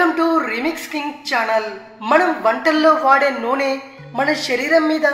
Remix king channel. మనం వంటల్లో వాడే నూనె మన శరీరం మీద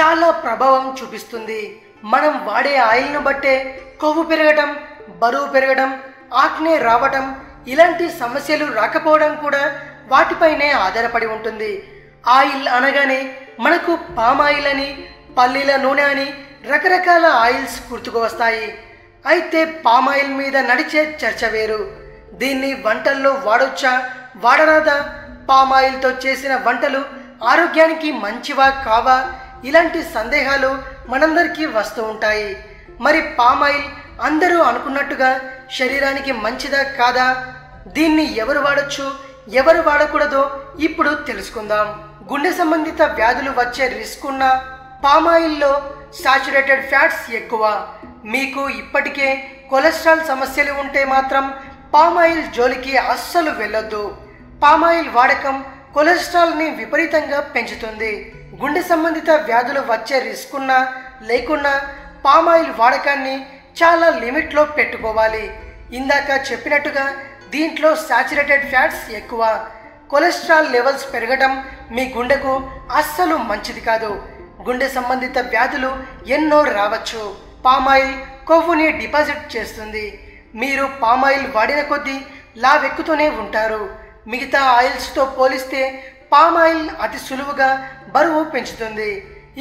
చాలా ప్రభావం చూపిస్తుంది. మనం వాడే ఆయిల్ను బట్టే కొవ్వు పెరగటం బరువు పెరగడం ఆక్నే రావటం ఇలాంటి సమస్యలు రాకపోవడం కూడా వాటిపైనే ఆధారపడి ఉంటుంది. ఆయిల్ అనగానే మనకు పామ్ ఆయిల్ అని పల్లీల నూనె అని రకరకాల ఆయిల్స్ గుర్తుకు వస్తాయి. అయితే పామ్ ఆయిల్ మీద నడిచే చర్చ వేరు. దీన్ని వంటల్లో వాడొచ్చా? వాడరాదా? పామాయిల్తో చేసిన వంటలు ఆరోగ్యానికి మంచివా కావా? ఇలాంటి సందేహాలు మనందరికీ వస్తూ ఉంటాయి. మరి పామాయిల్ అందరూ అనుకున్నట్టుగా శరీరానికి మంచిదా కాదా? దీన్ని ఎవరు వాడొచ్చు? ఎవరు వాడకూడదో ఇప్పుడు తెలుసుకుందాం. గుండె సంబంధిత వ్యాధులు వచ్చే రిస్క్ ఉన్న పామాయిల్లో సాచురేటెడ్ ఫ్యాట్స్ ఎక్కువ. మీకు ఇప్పటికే కొలెస్ట్రాల్ సమస్యలు ఉంటే మాత్రం పామాయిల్ జోలికి అస్సలు వెళ్ళొద్దు. పామాయిల్ వాడకం కొలెస్ట్రాల్ని విపరీతంగా పెంచుతుంది. గుండె సంబంధిత వ్యాధులు వచ్చే రిస్క్ ఉన్నా లేకున్నా పామాయిల్ వాడకాన్ని చాలా లిమిట్లో పెట్టుకోవాలి. ఇందాక చెప్పినట్టుగా దీంట్లో సాచురేటెడ్ ఫ్యాట్స్ ఎక్కువ. కొలెస్ట్రాల్ లెవెల్స్ పెరగడం మీ గుండెకు అస్సలు మంచిది కాదు. గుండె సంబంధిత వ్యాధులు ఎన్నో రావచ్చు. పామాయిల్ కొవ్వుని డిపాజిట్ చేస్తుంది. మీరు పామాయిల్ వాడిన కొద్దీ లావెక్కుతూనే ఉంటారు. మిగతా ఆయిల్స్తో పోలిస్తే పామాయిల్ అతి సులువుగా బరువు పెంచుతుంది.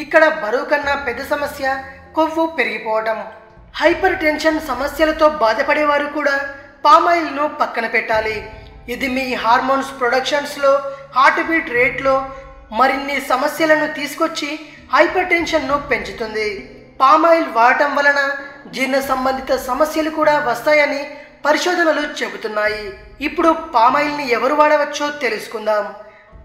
ఇక్కడ బరువు కన్నా పెద్ద సమస్య కొవ్వు పెరిగిపోవడం హైపర్ టెన్షన్ సమస్యలతో బాధపడేవారు కూడా పామాయిల్ను పక్కన పెట్టాలి. ఇది మీ హార్మోన్స్ ప్రొడక్షన్స్లో హార్ట్ బీట్ రేట్లో మరిన్ని సమస్యలను తీసుకొచ్చి హైపర్ టెన్షన్ను పెంచుతుంది పామాయిల్ వాడటం వలన జీర్ణ సంబంధిత సమస్యలు కూడా వస్తాయని పరిశోధనలు చెబుతున్నాయి. ఇప్పుడు పామాయిల్ని ఎవరు వాడవచ్చో తెలుసుకుందాం.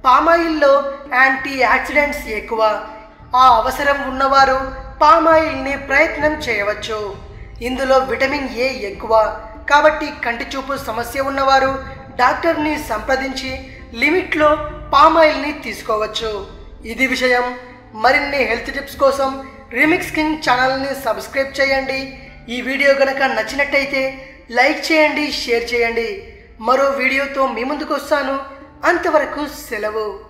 పామాయిల్లో యాంటీ యాక్సిడెంట్స్ ఎక్కువ. ఆ అవసరం ఉన్నవారు పామాయిల్ని ప్రయత్నం చేయవచ్చు. ఇందులో విటమిన్ ఏ ఎక్కువ. కాబట్టి కంటి చూపు సమస్య ఉన్నవారు డాక్టర్ని సంప్రదించి లిమిట్లో పామాయిల్ని తీసుకోవచ్చు. ఇది విషయం. మరిన్ని హెల్త్ టిప్స్ కోసం రిమిక్స్ కింగ్ ఛానల్ని సబ్స్క్రైబ్ చేయండి. ఈ వీడియో గనక నచ్చినట్టయితే లైక్ చేయండి షేర్ చేయండి. మరో వీడియోతో మీ ముందుకు వస్తాను. అంతవరకు సెలవు.